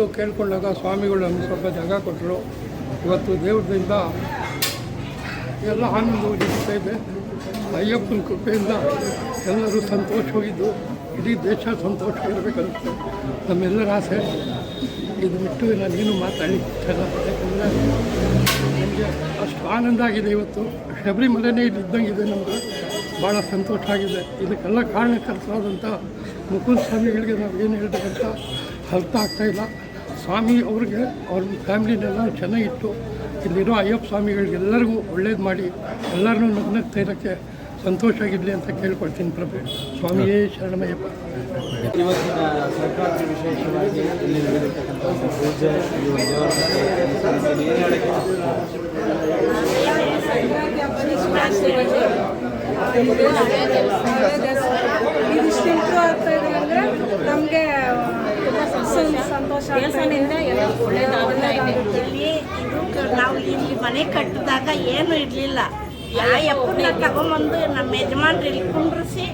ಬಂದು ಕೇಳ್ಕೊಂಡಾಗ ಸ್ವಾಮಿಗಳು ನಮಗೆ ಸ್ವಲ್ಪ ಜಾಗ ಕೊಟ್ಟರು. ಇವತ್ತು ದೇವ್ರದಿಂದ ಎಲ್ಲ ಆನಂದ ಇದೆ. ಅಯ್ಯಪ್ಪನ ಕೃಪೆಯಿಂದ ಎಲ್ಲರೂ ಸಂತೋಷವಾಗಿದ್ದು, ಇಡೀ ದೇಶ ಸಂತೋಷವಾಗಿರಬೇಕಂತ ನಮ್ಮೆಲ್ಲರ ಆಸೆ, ಇದು ಬಿಟ್ಟು ನಾನೇನು ಮಾತಾಡಿ. ಯಾಕಂದರೆ ನನಗೆ ಅಷ್ಟು ಆನಂದ ಆಗಿದೆ ಇವತ್ತು. ಶಬರಿಮಲೆನೇ ಇಲ್ಲಿ ಇದ್ದಂಗಿದೆ ನಮಗೆ ಭಾಳ ಸಂತೋಷ ಆಗಿದೆ. ಇದಕ್ಕೆಲ್ಲ ಕಾರಣಕರ್ತರಾದಂಥ ಮುಕುಂದ ಸ್ವಾಮಿಗಳಿಗೆ ನಾವು ಏನು ಹೇಳ್ಬೇಕಂತ ಅರ್ಥ ಆಗ್ತಾಯಿಲ್ಲ ಸ್ವಾಮಿ ಅವ್ರಿಗೆ, ಅವ್ರ ಫ್ಯಾಮಿಲಿನೆಲ್ಲ ಚೆನ್ನಾಗಿತ್ತು. ಇಲ್ಲಿರೋ ಅಯ್ಯಪ್ಪ ಸ್ವಾಮಿಗಳಿಗೆಲ್ಲರಿಗೂ ಒಳ್ಳೇದು ಮಾಡಿ, ಎಲ್ಲರನ್ನೂ ನಗ್ನಗ್ತಾ ಇರೋಕ್ಕೆ ಸಂತೋಷ ಆಗಿರಲಿ ಅಂತ ಕೇಳ್ಕೊಳ್ತೀನಿ ಪ್ರಭು. ಸ್ವಾಮಿಯೇ ಶರಣಮಯ್ಯಪ್ಪ. ಇವತ್ತಿನ ಸಂಕ್ರಾಂತಿ ವಿಶೇಷವಾಗಿ ಇಲ್ಲಿ ನಡೆದಿರ್ತಕ್ಕಂಥ ಪೂಜೆ ಇದಿಷ್ಟು ಇಂಪ್ರೂವ್ ಆಗ್ತಾ ಇದೆ ಅಂದರೆ ನಮಗೆ ದೇವಸ್ಥಾನದಿಂದ ಎಲ್ಲ ಇಲ್ಲಿ ಇದು. ನಾವು ಇಲ್ಲಿ ಮನೆ ಕಟ್ಟಿದಾಗ ಏನು ಇರಲಿಲ್ಲ. ಯಾ ಯಪ್ಪನ್ನ ತಗೊಂಬಂದು ನಮ್ಮ ಯಜಮಾನ್ರು ಇಲ್ಲಿ ಕುಂಡ್ರಿಸಿ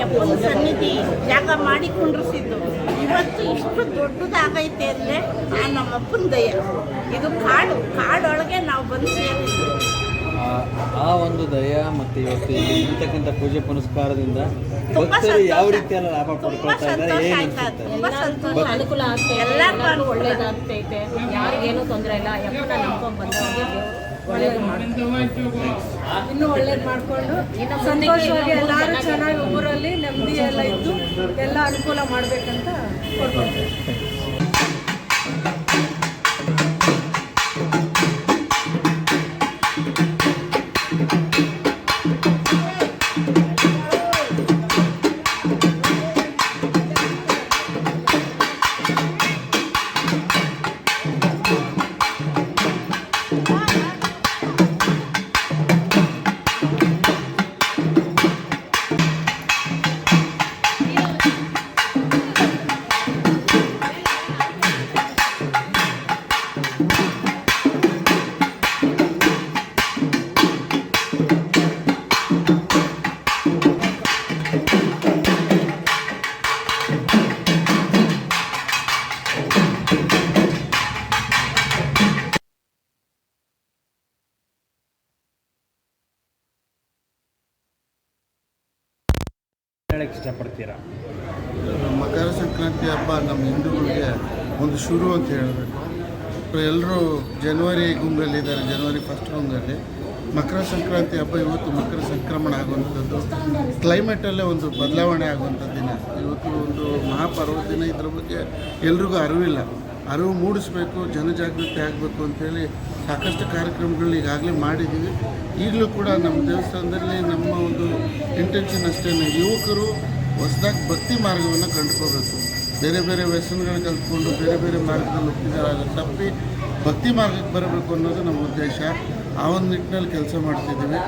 ಯಪ್ಪನ ಸನ್ನಿಧಿ ಜಾಗ ಮಾಡಿ ಕುಂಡ್ರಿಸಿದ್ದು. ಇವತ್ತು ಇಷ್ಟು ದೊಡ್ಡದಾಗೈತೆ ಅಂದರೆ ಆ ನಮ್ಮ ಅಪ್ಪನ ದಯ. ಇದು ಕಾಡು, ಕಾಡೊಳಗೆ ನಾವು ಬಂದು ಸೇರಿದ್ದು ಆ- ಆ ಒಂದು ದಯ ಮತ್ತು ಇವತ್ತು ಇಲ್ಲಿ ಇರ್ತಕ್ಕಂಥ ಪೂಜೆ ಪುನಸ್ಕಾರದಿಂದ ಭಕ್ತರು ಯಾವ ರೀತಿಯ ಲಾಭ ಪಡ್ಕೊಳ್ತಾ ಇದ್ದಾರೆ ಏನು ಆಯ್ತಾ ತುಂಬಾ ಸಂತೋಷ ಅನುಕೂಲ ಆಗ್ತೈತೆ ಎಲ್ಲರಿಗೂ. ಒಳ್ಳೇದಾಗ್ತೈತೆ. ಯಾರಿಗೇನು ತೊಂದರೆ ಇಲ್ಲ. ಯಪ್ಪನ ನಂಬ್ಕೊಂಡ್ ಬಂದವರಿಗೆ ದೇವ್ರು ಒಳ್ಳೇದು ಇನ್ನೂ ಒಳ್ಳೇದು ಮಾಡಿಕೊಂಡು ಇನ್ನು ಸಂತೋಷವಾಗಿ ಎಲ್ಲರೂ ಚೆನ್ನಾಗಿ ಚೆನ್ನಾಗಿ ಊರಲ್ಲಿ ನೆಮ್ಮದಿ ಎಲ್ಲ ಇದ್ದು ಎಲ್ಲ ಅನುಕೂಲ ಮಾಡ್ಬೇಕಂತ ಕೊಡ್ಕೊಳ್ತೀವಿ ಹೇಳಕ್ಕೆ ಇಷ್ಟಪಡ್ತೀರಾ? ಮಕರ ಸಂಕ್ರಾಂತಿ ಹಬ್ಬ ನಮ್ಮ ಹಿಂದೂಗಳಿಗೆ ಒಂದು ಶುರು ಅಂತ ಹೇಳಬೇಕು. ಎಲ್ಲರೂ ಜನವರಿ ಗುಂಗಲ್ಲಿದ್ದಾರೆ ಜನವರಿ ಫಸ್ಟ್ ಗುಂಗಲ್ಲಿ ಮಕರ ಸಂಕ್ರಾಂತಿ ಹಬ್ಬ ಇವತ್ತು ಮಕರ ಸಂಕ್ರಮಣ ಆಗುವಂಥದ್ದು ಕ್ಲೈಮೇಟಲ್ಲೇ ಒಂದು ಬದಲಾವಣೆ ಆಗುವಂಥ ದಿನ. ಇವತ್ತು ಒಂದು ಮಹಾಪರ್ವ ದಿನ, ಇದ್ರ ಬಗ್ಗೆ ಎಲ್ರಿಗೂ ಅರಿವಿಲ್ಲ. ಅರಿವು ಮೂಡಿಸ್ಬೇಕು, ಜನಜಾಗೃತಿ ಆಗಬೇಕು ಅಂಥೇಳಿ ಸಾಕಷ್ಟು ಕಾರ್ಯಕ್ರಮಗಳನ್ನ ಈಗಾಗಲೇ ಮಾಡಿದ್ದೀವಿ. ಈಗಲೂ ಕೂಡ ನಮ್ಮ ದೇವಸ್ಥಾನದಲ್ಲಿ ನಮ್ಮ ಒಂದು ಇಂಟೆನ್ಷನ್ ಅಷ್ಟೇ ಯುವಕರು ಹೊಸದಾಗಿ ಭಕ್ತಿ ಮಾರ್ಗವನ್ನು ಕಂಡುಕೋಬೇಕು. ಬೇರೆ ಬೇರೆ ವ್ಯಸನಗಳನ್ನ ಕಲ್ತ್ಕೊಂಡು ಬೇರೆ ಬೇರೆ ಮಾರ್ಗದಲ್ಲಿ ಹೋಗ್ತಿದ್ದಾರೆ ತಪ್ಪಿ ಭಕ್ತಿ ಮಾರ್ಗಕ್ಕೆ ಬರಬೇಕು ಅನ್ನೋದು ನಮ್ಮ ಉದ್ದೇಶ. ಆ ಒಂದು ನಿಟ್ಟಿನಲ್ಲಿ ಕೆಲಸ ಮಾಡ್ತಿದ್ದೀವಿ.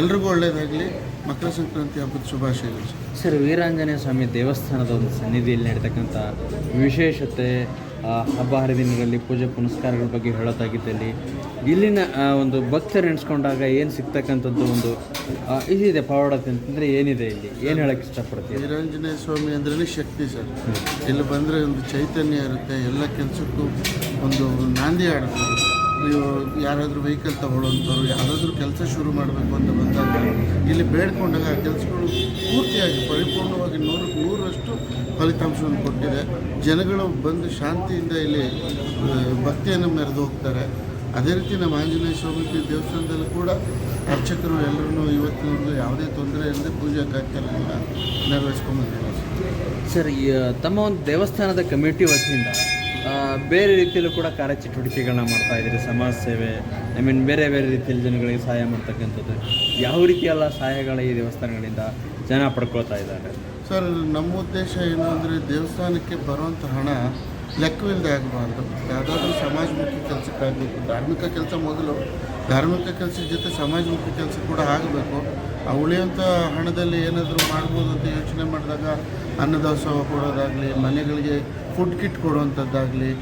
ಎಲ್ರಿಗೂ ಒಳ್ಳೆಯದಾಗಲಿ ಮಕರ ಸಂಕ್ರಾಂತಿ ಹಬ್ಬದ ಶುಭಾಶಯಗಳು ಸರ್. ವೀರಾಂಜನೇಯ ಸ್ವಾಮಿ ದೇವಸ್ಥಾನದ ಒಂದು ಸನ್ನಿಧಿಯಲ್ಲಿ ನಡೀತಕ್ಕಂಥ ವಿಶೇಷತೆ ಹಬ್ಬ ಹರಿದಿನಗಳಲ್ಲಿ ಪೂಜೆ ಪುನಸ್ಕಾರಗಳ ಬಗ್ಗೆ ಹೇಳೋದಾಗಿದ್ದಲ್ಲಿ ಇಲ್ಲಿನ ಒಂದು ಭಕ್ತರು ಎಣಿಸ್ಕೊಂಡಾಗ ಏನು ಸಿಗ್ತಕ್ಕಂಥದ್ದು ಒಂದು ಇದಿದೆ ಪವಾಡ ಅಂತಂದರೆ ಏನಿದೆ ಇಲ್ಲಿ? ಏನು ಹೇಳಕ್ಕೆ ಇಷ್ಟಪಡ್ತೀವಿ ವೀರಾಂಜನೇಯ ಸ್ವಾಮಿ ಅಂದ್ರೇ ಶಕ್ತಿ ಸರ್. ಇಲ್ಲಿ ಬಂದರೆ ಒಂದು ಚೈತನ್ಯ ಇರುತ್ತೆ ಎಲ್ಲ ಕೆಲಸಕ್ಕೂ ಒಂದು ನಾಂದಿ ಆಡ್ಬೋದು ನೀವು ಯಾರಾದರೂ ವೆಹಿಕಲ್ ತಗೊಳ್ಳೋಂಥವ್ರು ಯಾರಾದರೂ ಕೆಲಸ ಶುರು ಮಾಡಬೇಕು ಅಂತ ಬಂದಾಗ ಇಲ್ಲಿ ಬೇಡ್ಕೊಂಡಾಗ ಆ ಕೆಲಸಗಳು ಪೂರ್ತಿಯಾಗಿ ಪರಿಪೂರ್ಣವಾಗಿ ನೂರು, ನೂರರಷ್ಟು ಫಲಿತಾಂಶವನ್ನು ಕೊಟ್ಟಿದೆ. ಜನಗಳು ಬಂದು ಶಾಂತಿಯಿಂದ ಇಲ್ಲಿ ಭಕ್ತಿಯನ್ನು ಮೆರೆದು ಹೋಗ್ತಾರೆ. ಅದೇ ರೀತಿ ನಮ್ಮ ಆಂಜನೇಯ ಸ್ವಾಮಿ ದೇವಸ್ಥಾನದಲ್ಲೂ ಕೂಡ ಅರ್ಚಕರು ಎಲ್ಲರೂ ಇವತ್ತಿನವರೆಗೂ ಯಾವುದೇ ತೊಂದರೆ ಇಲ್ಲದೆ ಪೂಜಾ ಕಾರ್ಯಕ್ರಮವನ್ನು ನೆರವೇರಿಸ್ಕೊಂಡ್ಬಂದಿದ್ದಾರೆ ಸರ್ ತಮ್ಮ ಒಂದು ದೇವಸ್ಥಾನದ ಕಮಿಟಿ ವತಿಯಿಂದ ಬೇರೆ ರೀತಿಯಲ್ಲೂ ಕೂಡ ಕಾರ್ಯಚಟುವಟಿಕೆಗಳನ್ನ ಮಾಡ್ತಾ ಇದ್ದೀರಿ, ಸಮಾಜ ಸೇವೆ ಐ ಮೀನ್ ಬೇರೆ ಬೇರೆ ರೀತಿಯಲ್ಲಿ ಜನಗಳಿಗೆ ಸಹಾಯ ಮಾಡ್ತಕ್ಕಂಥದ್ದು. ಯಾವ ರೀತಿಯೆಲ್ಲ ಸಹಾಯಗಳ ಈ ದೇವಸ್ಥಾನಗಳಿಂದ ಜನ ಪಡ್ಕೊಳ್ತಾ ಇದ್ದಾರೆ? ಸರ್, ನಮ್ಮ ಉದ್ದೇಶ ಏನು ಅಂದರೆ ದೇವಸ್ಥಾನಕ್ಕೆ ಬರುವಂಥ ಹಣ ಲೆಕ್ಕವಿಲ್ಲದೆ ಆಗಬಾರ್ದು. ಯಾವುದಾದ್ರೂ ಸಮಾಜಮುಖಿ ಕೆಲಸಕ್ಕಾಗಬೇಕು ಧಾರ್ಮಿಕ ಕೆಲಸ ಮೊದಲು. ಧಾರ್ಮಿಕ ಕೆಲಸದ ಜೊತೆ ಸಮಾಜಮುಖಿ ಕೆಲಸ ಕೂಡ ಆಗಬೇಕು. ಆ ಉಳಿಯುವಂಥ ಹಣದಲ್ಲಿ ಏನಾದರೂ ಮಾಡ್ಬೋದು ಅಂತ ಯೋಚನೆ ಮಾಡಿದಾಗ ಅನ್ನದಾಸೋಹ ಕೊಡೋದಾಗಲಿ, ಮನೆಗಳಿಗೆ ಫುಡ್ ಕಿಟ್ ಕೊಡುವಂಥದ್ದಾಗಲಿ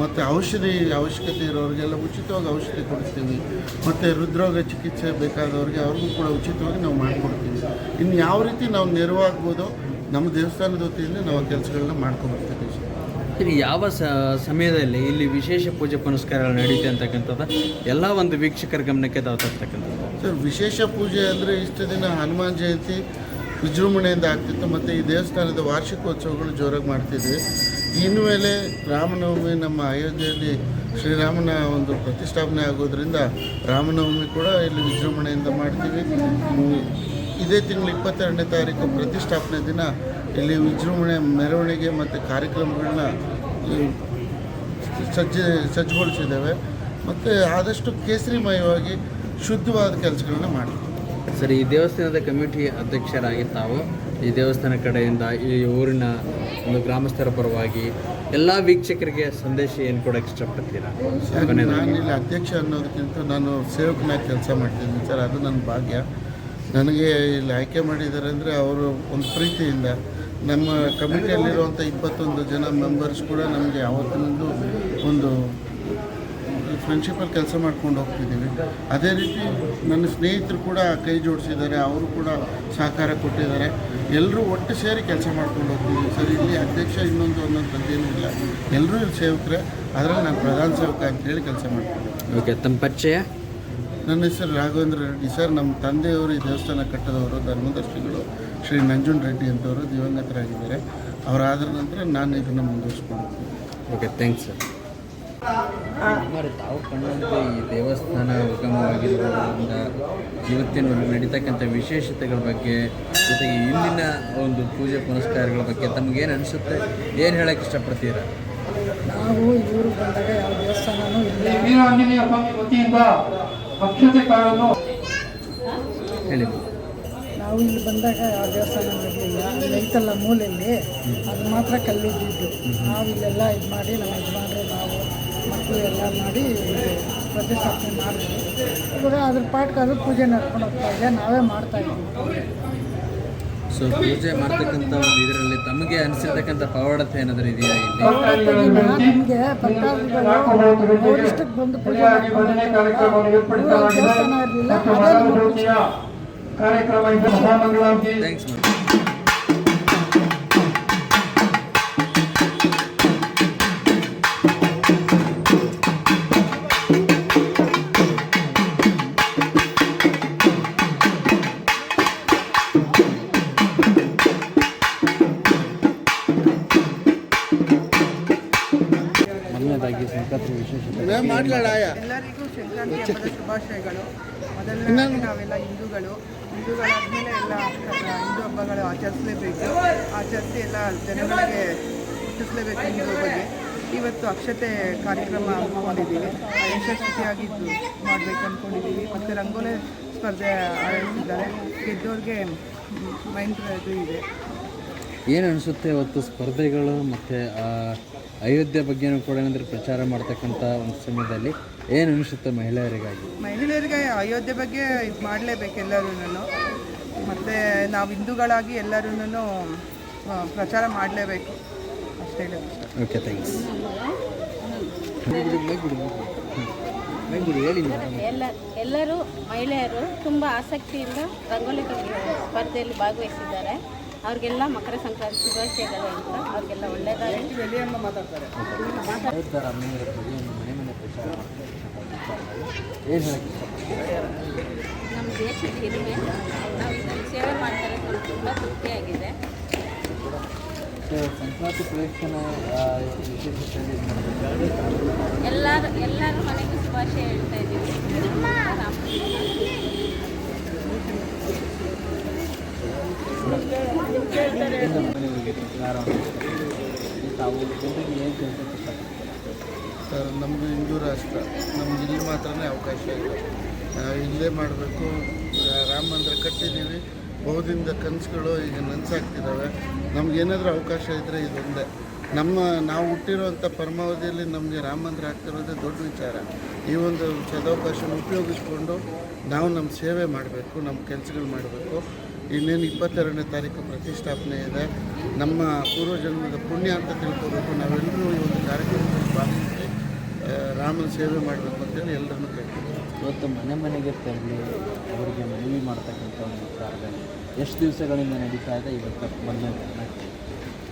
ಮತ್ತು ಔಷಧಿ ಅವಶ್ಯಕತೆ ಇರೋರಿಗೆಲ್ಲ ಉಚಿತವಾಗಿ ಔಷಧಿ ಕೊಡ್ತೀವಿ. ಮತ್ತು ಹೃದ್ರೋಗ ಚಿಕಿತ್ಸೆ ಬೇಕಾದವ್ರಿಗೆ ಅವ್ರಿಗೂ ಕೂಡ ಉಚಿತವಾಗಿ ನಾವು ಮಾಡಿಕೊಡ್ತೀವಿ. ಇನ್ನು ಯಾವ ರೀತಿ ನಾವು ನೆರವಾಗ್ಬೋದು, ನಮ್ಮ ದೇವಸ್ಥಾನದ ವತಿಯಿಂದ ನಾವು ಕೆಲಸಗಳನ್ನ ಮಾಡ್ಕೊಂಬರ್ತೀವಿ ಸರಿ ಯಾವ ಸಮಯದಲ್ಲಿ ಇಲ್ಲಿ ವಿಶೇಷ ಪೂಜೆ ಪುನಸ್ಕಾರಗಳು ನಡೆಯುತ್ತೆ ಅಂತಕ್ಕಂಥದ್ದು, ಎಲ್ಲ ಒಂದು ವೀಕ್ಷಕರ ಗಮನಕ್ಕೆ ತರ್ತಕ್ಕಂಥದ್ದು. ಸರ್, ವಿಶೇಷ ಪೂಜೆ ಅಂದರೆ ಇಷ್ಟು ದಿನ ಹನುಮಾನ್ ಜಯಂತಿ ವಿಜೃಂಭಣೆಯಿಂದ ಆಗ್ತಿತ್ತು, ಮತ್ತು ಈ ದೇವಸ್ಥಾನದ ವಾರ್ಷಿಕೋತ್ಸವಗಳು ಜೋರಾಗಿ ಮಾಡ್ತಿದ್ವಿ. ಇನ್ಮೇಲೆ ರಾಮನವಮಿ, ನಮ್ಮ ಅಯೋಧ್ಯೆಯಲ್ಲಿ ಶ್ರೀರಾಮನ ಒಂದು ಪ್ರತಿಷ್ಠಾಪನೆ ಆಗೋದ್ರಿಂದ ರಾಮನವಮಿ ಕೂಡ ಇಲ್ಲಿ ವಿಜೃಂಭಣೆಯಿಂದ ಮಾಡ್ತೀವಿ. ಇದೇ ತಿಂಗಳು ಇಪ್ಪತ್ತೆರಡನೇ ತಾರೀಕು ಪ್ರತಿಷ್ಠಾಪನೆ ದಿನ ಇಲ್ಲಿ ವಿಜೃಂಭಣೆ ಮೆರವಣಿಗೆ ಮತ್ತು ಕಾರ್ಯಕ್ರಮಗಳನ್ನ ಸಜ್ಜ ಸಜ್ಜುಗೊಳಿಸಿದ್ದೇವೆ. ಮತ್ತು ಆದಷ್ಟು ಕೇಸರಿಮಯವಾಗಿ ಶುದ್ಧವಾದ ಕೆಲಸಗಳನ್ನ ಮಾಡಿ. ಸರಿ ಈ ದೇವಸ್ಥಾನದ ಕಮಿಟಿ ಅಧ್ಯಕ್ಷರಾಗಿ ತಾವು ಈ ದೇವಸ್ಥಾನ ಕಡೆಯಿಂದ ಈ ಊರಿನ ಒಂದು ಗ್ರಾಮಸ್ಥರ ಪರವಾಗಿ ಎಲ್ಲ ವೀಕ್ಷಕರಿಗೆ ಸಂದೇಶ ಏನು ಕೊಡೋಕ್ಕೆ ಇಷ್ಟಪಡ್ತೀರಾ ನಾನು ಇಲ್ಲಿ ಅಧ್ಯಕ್ಷ ಅನ್ನೋದಕ್ಕಿಂತ ನಾನು ಸೇವಕನಾಗಿ ಕೆಲಸ ಮಾಡ್ತಿದ್ದೀನಿ ಸರ್ ಅದು ನನ್ನ ಭಾಗ್ಯ. ನನಗೆ ಇಲ್ಲಿ ಆಯ್ಕೆ ಮಾಡಿದ್ದಾರೆ ಅಂದರೆ ಅವರು ಒಂದು ಪ್ರೀತಿಯಿಂದ ನಮ್ಮ ಕಮಿಟಿಯಲ್ಲಿರುವಂಥ ಇಪ್ಪತ್ತೊಂದು ಜನ ಮೆಂಬರ್ಸ್ ಕೂಡ ನಮಗೆ ಯಾವತ್ತಿನೊಂದು ಒಂದು ಫ್ರೆಂಡ್ಶಿಪ್ಪಲ್ಲಿ ಕೆಲಸ ಮಾಡ್ಕೊಂಡು ಹೋಗ್ತಿದ್ದೀವಿ. ಅದೇ ರೀತಿ ನನ್ನ ಸ್ನೇಹಿತರು ಕೂಡ ಕೈ ಜೋಡಿಸಿದ್ದಾರೆ, ಅವರು ಕೂಡ ಸಹಕಾರ ಕೊಟ್ಟಿದ್ದಾರೆ. ಎಲ್ಲರೂ ಒಟ್ಟು ಸೇರಿ ಕೆಲಸ ಮಾಡ್ಕೊಂಡು ಹೋಗ್ತಿದ್ದೀವಿ ಸರ್, ಇಲ್ಲಿ ಅಧ್ಯಕ್ಷ ಇನ್ನೊಂದು ಅನ್ನೋಂಥದ್ದೇನೂ ಇಲ್ಲ. ಎಲ್ಲರೂ ಸೇವಕರೇ, ಅದರಲ್ಲಿ ನಾನು ಪ್ರಧಾನ ಸೇವಕ ಅಂತೇಳಿ ಕೆಲಸ ಮಾಡ್ತೀನಿ ಓಕೆ ತಮ್ಮ ಪರಿಚಯ? ನನ್ನ ಹೆಸರು ರಾಘವೇಂದ್ರ ರೆಡ್ಡಿ ಸರ್. ನಮ್ಮ ತಂದೆಯವರು ಈ ದೇವಸ್ಥಾನ ಕಟ್ಟದವರು ಧರ್ಮದರ್ಶಿಗಳು ಶ್ರೀ ನಂಜುನ್ ರೆಡ್ಡಿ ಅಂತವರು ದಿವಂಗತರಾಗಿದ್ದಾರೆ. ಅವರಾದ ನಂತರ ನಾನು ಇದನ್ನು ಮುಂದುವರಿಸ್ಕೊಂಡು ಓಕೆ ಥ್ಯಾಂಕ್ಸ್ ಸರ್. ತಾವು ಕಂಡಂತೆ ಈ ದೇವಸ್ಥಾನ ಉಗಮವಾಗಿರುವುದರಿಂದ ಇವತ್ತಿನ ನಡೀತಕ್ಕಂಥ ವಿಶೇಷತೆಗಳ ಬಗ್ಗೆ ಜೊತೆಗೆ ಇಲ್ಲಿನ ಒಂದು ಪೂಜೆ ಪುನಸ್ಕಾರಗಳ ಬಗ್ಗೆ ತಮಗೇನು ಅನಿಸುತ್ತೆ? ಏನು ಹೇಳಕ್ಕೆ ಇಷ್ಟಪಡ್ತೀರಾ? ನಾವು ಇವರು ಬಂದಾಗ ಯಾವ ದೇವಸ್ಥಾನನೂ ಕಾಳನ್ನು ಹೇಳಿ. ನಾವು ಇಲ್ಲಿ ಬಂದಾಗ ಆ ದೇವಸ್ಥಾನ ಅಲ್ಲಿ ಐತಲ್ಲ ಮೂಲೆಯಲ್ಲಿ. ಅದು ಮಾತ್ರ ಕಲ್ಲಿದ್ದಿದ್ದು. ನಾವು ಇಲ್ಲೆಲ್ಲ ಇದು ಮಾಡಿ ನಮ್ಮ ಯಜಮಾನರು ನಾವು ಮಕ್ಕಳು ಎಲ್ಲ ಮಾಡಿ ಪ್ರತಿಷ್ಠಾಪನೆ ಮಾಡಿದ್ವಿ. ಇವಾಗ ಅದ್ರ ಪಾಠಕ್ಕೆ ಅದು ಪೂಜೆ ನಡ್ಕೊಂಡು ಹೋಗ್ತಾ ಇದೆ. ನಾವೇ ಮಾಡ್ತಾ ಇದ್ದೀವಿ. ಸೊ ಪೂಜೆ ಮಾಡ್ತಕ್ಕಂಥ ಒಂದು ಇದರಲ್ಲಿ ತಮಗೆ ಅನಿಸಿರ್ತಕ್ಕಂಥ ಪವಾಡತೆ ಏನಾದರೂ ಇದೆಯಾ ಇಲ್ಲಿ? ನಮಗೆ ಬಂದು ಪೂಜೆ ದೇವಸ್ಥಾನ ಇರಲಿಲ್ಲ ಥ್ಯಾಂಕ್ಸ್ ಶುಭಾಶಯಗಳು ಮೊದಲನೇದಾಗಿ ನಾವೆಲ್ಲ ಹಿಂದೂಗಳು. ಹಿಂದೂಗಳಾದ್ಮೇಲೆ ಎಲ್ಲ ಹಿಂದೂ ಹಬ್ಬಗಳು ಆಚರಿಸಲೇಬೇಕು. ಆಚರಿಸಿ ಎಲ್ಲ ಜನಗಳಿಗೆ ಹುಟ್ಟಿಸಲೇಬೇಕು ಹಿಂದೂ ಬಗ್ಗೆ. ಇವತ್ತು ಅಕ್ಷತೆ ಕಾರ್ಯಕ್ರಮ ಹಮ್ಮಿಕೊಂಡಿದ್ದೀವಿ. ಯಶಸ್ವಿಯಾಗಿದ್ದು ಮಾಡಬೇಕು ಅಂದ್ಕೊಂಡಿದ್ದೀವಿ ಮತ್ತು ರಂಗೋಲಿ ಸ್ಪರ್ಧೆ ಆಯೋಜಿಸಿದ್ದಾರೆ. ಗೆದ್ದೋರಿಗೆ ಮೈಂಡ್ ಇದು ಇದೆ. ಏನು ಅನಿಸುತ್ತೆ ಇವತ್ತು ಸ್ಪರ್ಧೆಗಳು ಮತ್ತು ಅಯೋಧ್ಯೆ ಬಗ್ಗೆನೂ ಕೂಡ ಏನಂದರೆ ಪ್ರಚಾರ ಮಾಡ್ತಕ್ಕಂಥ ಒಂದು ಸಮಯದಲ್ಲಿ? ಏನು ಅನಿಸುತ್ತೆ ಮಹಿಳೆಯರಿಗಾಗಿ? ಮಹಿಳೆಯರಿಗೆ ಅಯೋಧ್ಯೆ ಬಗ್ಗೆ ಇದು ಮಾಡಲೇಬೇಕು ಎಲ್ಲರೂ ಮತ್ತು ನಾವು ಹಿಂದೂಗಳಾಗಿ ಎಲ್ಲರೂ ಪ್ರಚಾರ ಮಾಡಲೇಬೇಕು. ಅಷ್ಟೇ. ಓಕೆ ಥ್ಯಾಂಕ್ಸ್ ಎಲ್ಲ ಎಲ್ಲರೂ ಮಹಿಳೆಯರು ತುಂಬ ಆಸಕ್ತಿಯಿಂದ ರಂಗೋಲಿ ಕಟ್ಟಿ ಸ್ಪರ್ಧೆಯಲ್ಲಿ ಭಾಗವಹಿಸಿದ್ದಾರೆ. ಅವ್ರಿಗೆಲ್ಲ ಮಕರ ಸಂಕ್ರಾಂತಿ ಶುಭಾಶಯಗಳು ಅಂತ. ಅವ್ರಿಗೆಲ್ಲ ಒಳ್ಳೆಯದಾಗಿ ಏನು ಹೇಳಕ್ಕೆ ನಮ್ಮ ದೇಶದ ಹಿರಿಮೆ ನಾವು ಇದನ್ನು ಸೇವೆ ಮಾಡ್ತಾರೆ ತುಂಬ ತೃಪ್ತಿಯಾಗಿದೆ. ಸಂಕ್ರಾಂತಿ ಪ್ರದಕ್ಷಿಣ ಎಲ್ಲರ ಎಲ್ಲರ ಮನೆಗೂ ಶುಭಾಶಯ ಹೇಳ್ತಾ ಇದ್ದೀವಿ. ತಾವು ಜನರಿಗೆ ಏನು ತಿಳ್ಸಕ್ಕೆ ಸರ್ ನಮ್ಮದು ಹಿಂದೂ ರಾಷ್ಟ್ರ. ನಮ್ಗೆ ಇಲ್ಲಿ ಮಾತ್ರನೇ ಅವಕಾಶ ಇಲ್ಲ ನಾವು ಇಲ್ಲೇ ಮಾಡಬೇಕು. ರಾಮ ಮಂದಿರ ಕಟ್ಟಿದ್ದೀವಿ. ಬಹುದಿಂದ ಕನಸುಗಳು ಈಗ ನನಸಾಗ್ತಿದ್ದಾವೆ. ನಮಗೇನಾದರೂ ಅವಕಾಶ ಇದ್ದರೆ ಇದೊಂದೇ. ನಮ್ಮ ನಾವು ಹುಟ್ಟಿರುವಂಥ ಪರಮಾವಧಿಯಲ್ಲಿ ನಮಗೆ ರಾಮ ಮಂದಿರ ಆಗ್ತಿರೋದೇ ದೊಡ್ಡ ವಿಚಾರ. ಈ ಒಂದು ಸದಾವಕಾಶನ ಉಪಯೋಗಿಸ್ಕೊಂಡು ನಾವು ನಮ್ಮ ಸೇವೆ ಮಾಡಬೇಕು ನಮ್ಮ ಕೆಲಸಗಳು ಮಾಡಬೇಕು. ಇನ್ನೇನು ಇಪ್ಪತ್ತೆರಡನೇ ತಾರೀಕು ಪ್ರತಿಷ್ಠಾಪನೆ ಇದೆ. ನಮ್ಮ ಪೂರ್ವಜನ್ಮದ ಪುಣ್ಯ ಅಂತ ತಿಳ್ಕೋಬೇಕು. ನಾವೆಲ್ಲರೂ ಈ ಒಂದು ಆ, ರಾಮನ ಸೇವೆ ಮಾಡಬೇಕು ಅಂತೇಳಿ ಎಲ್ಲರನ್ನೂ ಕೇಳ್ತೀವಿ ಇವತ್ತು ಮನೆ ಮನೆಗೆ ತೆರಳಿ ಅವರಿಗೆ ಮನವಿ ಮಾಡ್ತಕ್ಕಂಥ ಒಂದು ಕಾರ್ಯ ಎಷ್ಟು ದಿವಸಗಳಿಂದ ನಡೀತಾ ಇದೆ ಇವತ್ತು ಬಂದ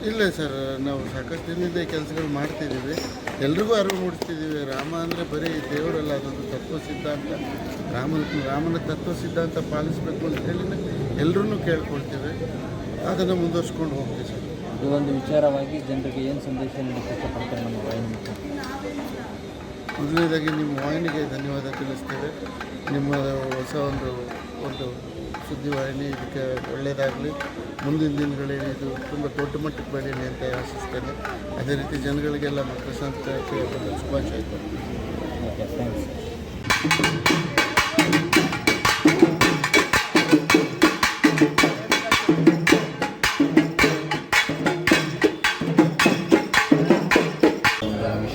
ಇಲ್ಲ ಸರ್ ನಾವು ಸಾಕಷ್ಟು ದಿನದಿಂದ ಕೆಲಸಗಳು ಮಾಡ್ತಿದ್ದೀವಿ. ಎಲ್ರಿಗೂ ಅರಿವು ಮೂಡಿಸ್ತಿದ್ದೀವಿ. ರಾಮ ಅಂದರೆ ಬರೀ ದೇವರಲ್ಲ ಅದೊಂದು ತತ್ವ ಸಿದ್ಧಾಂತ. ರಾಮನ ರಾಮನ ತತ್ವ ಸಿದ್ಧಾಂತ ಪಾಲಿಸಬೇಕು ಅಂತ ಹೇಳಿ ಎಲ್ಲರೂ ಕೇಳ್ಕೊಳ್ತೀವಿ. ಅದನ್ನು ಮುಂದುವರ್ಸ್ಕೊಂಡು ಹೋಗ್ತೀವಿ ಸರ್. ಇದೊಂದು ವಿಚಾರವಾಗಿ ಜನರಿಗೆ ಏನು ಸಂದೇಶ ನೀಡಿ ಇಷ್ಟಪಡ್ತಾರೆ ನಮ್ಮ ವಾಹಿನಿ ಮುಖಾಂತರ? ಮೊದಲನೇದಾಗಿ ನಿಮ್ಮ ವಾಹಿನಿಗೆ ಧನ್ಯವಾದ ತಿಳಿಸ್ತೇವೆ. ನಿಮ್ಮ ಹೊಸ ಒಂದು ಒಂದು ಸುದ್ದಿವಾಹಿನಿ ಇದಕ್ಕೆ ಒಳ್ಳೆಯದಾಗಲಿ. ಮುಂದಿನ ದಿನಗಳಲ್ಲಿ ಇದು ತುಂಬ ದೊಡ್ಡ ಮಟ್ಟಕ್ಕೆ ಬೆಳೀಲಿ ಅಂತ ಆಶಿಸ್ತೇನೆ. ಅದೇ ರೀತಿ ಜನಗಳಿಗೆಲ್ಲ ಮಕರ ಓಕೆ ಹಬ್ಬದ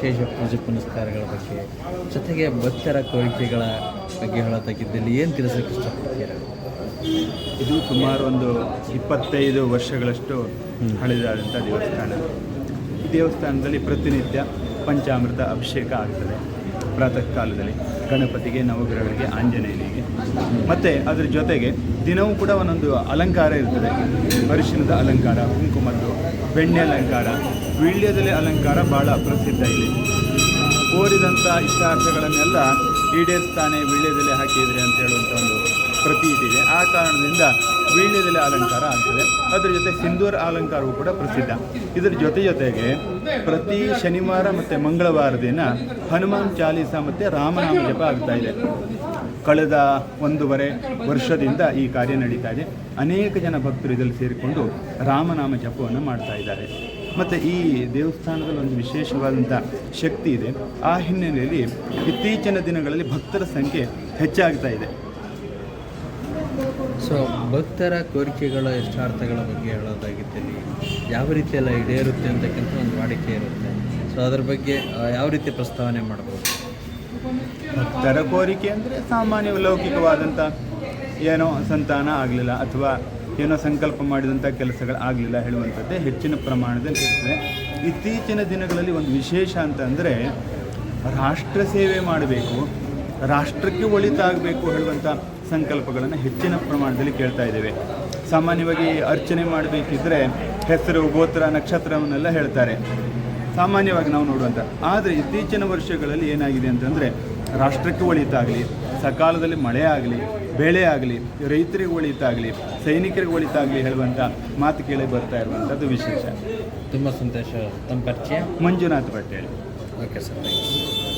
ವಿಶೇಷ ಪೂಜೆ ಪುನಸ್ಕಾರಗಳ ಬಗ್ಗೆ, ಜೊತೆಗೆ ಭಕ್ತರ ಕೋರಿಕೆಗಳ ಬಗ್ಗೆ ಹೇಳತಕ್ಕಿದ್ದಲ್ಲಿ ಏನು ತಿಳಿಸೋಕೆ ಇಷ್ಟಪಡ್ತೀರಾ? ಇದು ಸುಮಾರು ಒಂದು ಇಪ್ಪತ್ತೈದು ವರ್ಷಗಳಷ್ಟು ಹಳೆದಾದಂಥ ದೇವಸ್ಥಾನ. ದೇವಸ್ಥಾನದಲ್ಲಿ ಪ್ರತಿನಿತ್ಯ ಪಂಚಾಮೃತ ಅಭಿಷೇಕ ಆಗ್ತದೆ. ಪ್ರಾತಃ ಕಾಲದಲ್ಲಿ ಗಣಪತಿಗೆ, ನವಗ್ರಹಗಳಿಗೆ ಆಂಜನೇಯನಿಗೆ. ಮತ್ತು ಅದರ ಜೊತೆಗೆ ದಿನವೂ ಕೂಡ ಒಂದೊಂದು ಅಲಂಕಾರ ಇರ್ತದೆ. ಅರಿಶಿಣದ ಅಲಂಕಾರ, ಕುಂಕುಮದ್ದು, ಬೆಣ್ಣೆ ಅಲಂಕಾರ. ವೀಳ್ಯದಲ್ಲಿ ಅಲಂಕಾರ ಭಾಳ ಪ್ರಸಿದ್ಧ ಇದೆ ಕೋರಿದಂಥ ಇಷ್ಟಾರ್ಥಗಳನ್ನೆಲ್ಲ ಈಡೇರಿಸ್ತಾನೆ ವೀಳ್ಯದೆಲೆ ಹಾಕಿದರೆ ಅಂತ ಹೇಳುವಂಥ ಒಂದು ಪ್ರತೀತಿ ಇದೆ. ಆ ಕಾರಣದಿಂದ ವೀಳ್ಯದೆಲೆ ಅಲಂಕಾರ ಆಗ್ತದೆ. ಅದರ ಜೊತೆ ಸಿಂಧೂರ ಅಲಂಕಾರವೂ ಕೂಡ ಪ್ರಸಿದ್ಧ. ಇದರ ಜೊತೆ ಜೊತೆಗೆ ಪ್ರತಿ ಶನಿವಾರ ಮತ್ತು ಮಂಗಳವಾರ ದಿನ ಹನುಮಾನ್ ಚಾಲೀಸ ಮತ್ತು ರಾಮನಾಮ ಜಪ ಆಗ್ತಾ ಇದೆ. ಕಳೆದ ಒಂದೂವರೆ ವರ್ಷದಿಂದ ಈ ಕಾರ್ಯ ನಡೀತಾ ಇದೆ. ಅನೇಕ ಜನ ಭಕ್ತರು ಇದರಲ್ಲಿ ಸೇರಿಕೊಂಡು ರಾಮನಾಮ ಜಪವನ್ನು ಮಾಡ್ತಾ ಇದ್ದಾರೆ. ಮತ್ತು ಈ ದೇವಸ್ಥಾನದಲ್ಲಿ ಒಂದು ವಿಶೇಷವಾದಂಥ ಶಕ್ತಿ ಇದೆ. ಆ ಹಿನ್ನೆಲೆಯಲ್ಲಿ ಇತ್ತೀಚಿನ ದಿನಗಳಲ್ಲಿ ಭಕ್ತರ ಸಂಖ್ಯೆ ಹೆಚ್ಚಾಗ್ತಾ ಇದೆ. ಸೊ ಭಕ್ತರ ಕೋರಿಕೆಗಳ ಇಷ್ಟಾರ್ಥಗಳ ಬಗ್ಗೆ ಹೇಳೋದಾಗಿದ್ದಲ್ಲಿ ಯಾವ ರೀತಿ ಎಲ್ಲ ಈಡೇರುತ್ತೆ ಅಂತಕ್ಕಂಥ ಒಂದು ವಾಡಿಕೆ ಇರುತ್ತೆ. ಸೊ ಅದರ ಬಗ್ಗೆ ಯಾವ ರೀತಿ ಪ್ರಸ್ತಾವನೆ ಮಾಡ್ಬೋದು? ಭಕ್ತರ ಕೋರಿಕೆ ಅಂದರೆ ಸಾಮಾನ್ಯ ಲೌಕಿಕವಾದಂಥ ಏನೋ ಸಂತಾನ ಆಗಲಿಲ್ಲ ಅಥವಾ ಏನೋ ಸಂಕಲ್ಪ ಮಾಡಿದಂಥ ಕೆಲಸಗಳು ಆಗಲಿಲ್ಲ ಹೇಳುವಂಥದ್ದೇ ಹೆಚ್ಚಿನ ಪ್ರಮಾಣದಲ್ಲಿ ಇರ್ತದೆ ಇತ್ತೀಚಿನ ದಿನಗಳಲ್ಲಿ ಒಂದು ವಿಶೇಷ ಅಂತ ಅಂದರೆ ರಾಷ್ಟ್ರ ಸೇವೆ ಮಾಡಬೇಕು, ರಾಷ್ಟ್ರಕ್ಕೆ ಒಳಿತಾಗಬೇಕು ಹೇಳುವಂಥ ಸಂಕಲ್ಪಗಳನ್ನು ಹೆಚ್ಚಿನ ಪ್ರಮಾಣದಲ್ಲಿ ಕೇಳ್ತಾ ಇದ್ದೇವೆ. ಸಾಮಾನ್ಯವಾಗಿ ಅರ್ಚನೆ ಮಾಡಬೇಕಿದ್ರೆ ಹೆಸರು, ಗೋತ್ರ, ನಕ್ಷತ್ರವನ್ನೆಲ್ಲ ಹೇಳ್ತಾರೆ. ಸಾಮಾನ್ಯವಾಗಿ ನಾವು ನೋಡುವಂಥ ಆದರೆ ಇತ್ತೀಚಿನ ವರ್ಷಗಳಲ್ಲಿ ಏನಾಗಿದೆ ಅಂತಂದರೆ ರಾಷ್ಟ್ರಕ್ಕೆ ಒಳಿತಾಗಲಿ ಸಕಾಲದಲ್ಲಿ ಮಳೆ ಆಗಲಿ ಬೆಳೆ ಆಗಲಿ ರೈತರಿಗೆ ಒಳಿತಾಗಲಿ ಸೈನಿಕರಿಗೆ ಒಳಿತಾಗಲಿ ಹೇಳುವಂಥ ಮಾತು ಕೇಳಿ ಬರ್ತಾ ಇರುವಂಥದ್ದು ವಿಶೇಷ. ತುಂಬ ಸಂತೋಷ. ತಮ್ಮ ಪರಿಚಯ? Manjunath Patel. Okay sir. Thanks